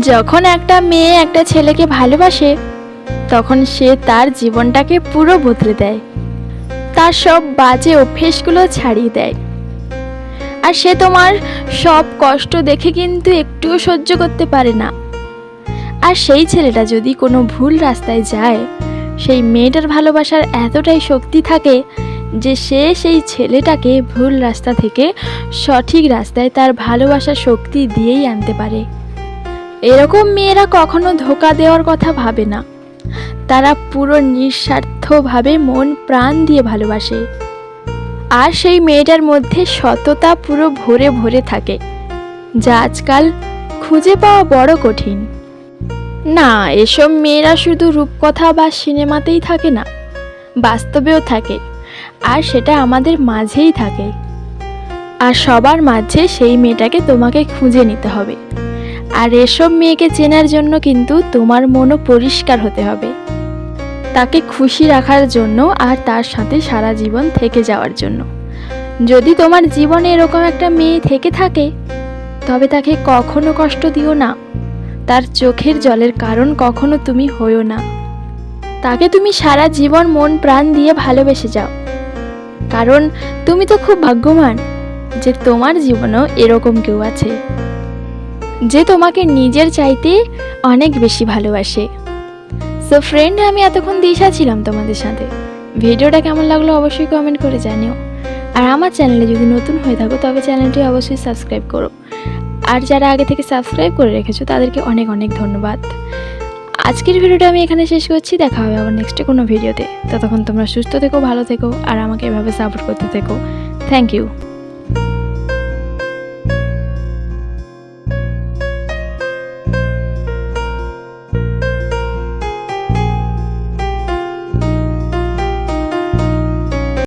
যখন একটা মেয়ে একটা ছেলেকে ভালোবাসে, তখন সে তার জীবনটাকে পুরো বদলে দেয়। তার সব বাজে অভ্যেসগুলো ছাড়িয়ে দেয়। আর সে তোমার সব কষ্ট দেখে কিন্তু একটুও সহ্য করতে পারে না। আর সেই ছেলেটা যদি কোনো ভুল রাস্তায় যায়, সেই মেয়েটার ভালোবাসার এতটাই শক্তি থাকে যে সে সেই ছেলেটাকে ভুল রাস্তা থেকে সঠিক রাস্তায় তার ভালোবাসার শক্তি দিয়েই আনতে পারে। এরকম মেয়েরা কখনো ধোকা দেওয়ার কথা ভাবে না। তারা পুরো নিঃস্বার্থভাবে মন প্রাণ দিয়ে ভালোবাসে। আর সেই মেয়েটার মধ্যে সততা পুরো ভরে ভরে থাকে, যা আজকাল খুঁজে পাওয়া বড় কঠিন। না, এসব মেয়েরা শুধু রূপকথা বা সিনেমাতেই থাকে না, বাস্তবেও থাকে, আর সেটা আমাদের মাঝেই থাকে। আর সবার মাঝে সেই মেয়েটাকে তোমাকে খুঁজে নিতে হবে। আর এসব মেয়েকে চেনার জন্য কিন্তু তোমার মনও পরিষ্কার হতে হবে। তাকে খুশি রাখার জন্য আর তার সাথে সারা জীবন থেকে যাওয়ার জন্য। যদি তোমার জীবনে এরকম একটা মেয়ে থেকে থাকে, তবে তাকে কখনো কষ্ট দিও না। তার চোখের জলের কারণ কখনো তুমি হইও না। তাকে তুমি সারা জীবন মন প্রাণ দিয়ে ভালোবেসে যাও। কারণ তুমি তো খুব ভাগ্যবান যে তোমার জীবনেও এরকম কেউ আছে। যে তোমাকে নিজের চাইতে অনেক বেশি ভালোবাসে। সো ফ্রেন্ড আমি এতক্ষণ দিশা ছিলাম তোমাদের সাথে। ভিডিওটা কেমন লাগল অবশ্যই কমেন্ট করে জানিও। আর আমার চ্যানেলে যদি নতুন হয়ে থাকো, তবে চ্যানেলটি অবশ্যই সাবস্ক্রাইব করো। আর যারা আগে থেকে সাবস্ক্রাইব করে রেখেছো, তাদেরকে অনেক অনেক ধন্যবাদ। আজকের ভিডিওটা আমি এখানে শেষ করছি। দেখা হবে আবার নেক্সটে কোনো ভিডিওতে। ততক্ষণ তোমরা সুস্থ থেকো, ভালো থেকো, আর আমাকে এভাবে সাপোর্ট করতে থেকো। Thank you